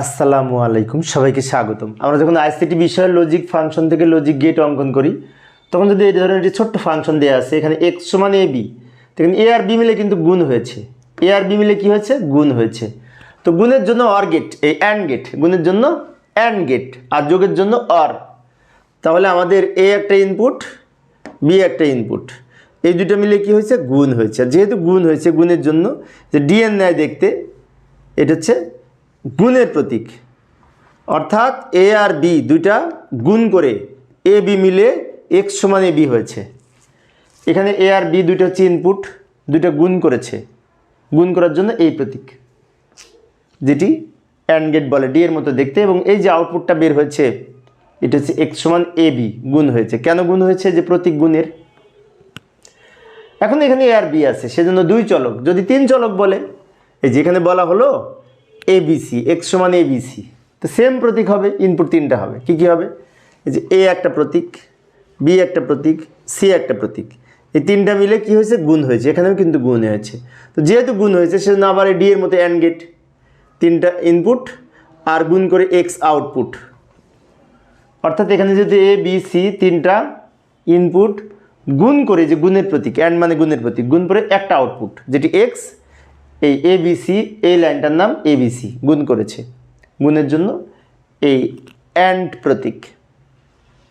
আসসালামু আলাইকুম, সবাইকে স্বাগতম। আমরা যখন আইসিটি বিষয়ের লজিক ফাংশন থেকে লজিক গেট অঙ্কন করি, তখন যদি এই ধরনের একটি ছোট্ট ফাংশন দেওয়া আছে, এখানে এক্স সমান এ বি দেখেন এ আর বি মিলে কিন্তু গুণ হয়েছে। এ আর বি মিলে কি হয়েছে? গুণ হয়েছে। তো গুণের জন্য অর গেট এই অ্যান্ড গেট গুণের জন্য অ্যান্ড গেট আর যোগের জন্য অর তাহলে আমাদের এ একটা ইনপুট বি একটা ইনপুট এই দুটো মিলে কি হয়েছে? গুণ হয়েছে। আর যেহেতু গুণ হয়েছে, গুণের জন্য যে ডিএন নেয় দেখতে, এটা হচ্ছে গুণের প্রতীক। অর্থাৎ এ আর বি দুইটা গুণ করে এ বি মিলে সমান এ বি হয়েছে। এখানে এ আর বি দুইটা হচ্ছে ইনপুট দুইটা গুণ করেছে। গুণ করার জন্য এই প্রতীক। যেটি অ্যান্ড গেট বলে ডি এর মতো দেখতে এবং এই যে আউটপুটটা বের হয়েছে, এটা হচ্ছে এক্স সমান এ বি গুণ হয়েছে। কেন গুণ হয়েছে? যে প্রতীক গুণের। এখন এখানে এ আর বি আছে, সেজন্য দুই চলক। যদি তিন চলক বলে, এই যেখানে বলা হলো এ বিসি এক্স সমান এ বিসি তো সেম প্রতীক হবে ইনপুট তিনটা হবে। কি কি হবে? এই যে এ একটা প্রতীক, বি একটা প্রতীক, সি একটা প্রতীক। এই তিনটা মিলে কি হয়েছে? গুণ হয়েছে। এখানেও কিন্তু গুণ হয়েছে। তো যেহেতু গুণ হয়েছে, সেজন্য আবার ডি এর মতো অ্যান্ড গেট তিনটা ইনপুট আর গুণ করে এক্স আউটপুট অর্থাৎ এখানে যদি এ বি সি তিনটা ইনপুট গুণ করে যে গুণের প্রতীক অ্যান্ড মানে গুণের প্রতীক, গুণ করে একটা আউটপুট যেটি এক্স এই এ বি সি এই লাইনটার নাম এবিসি গুণ করেছে। গুণের জন্য এই অ্যান্ড প্রতীক।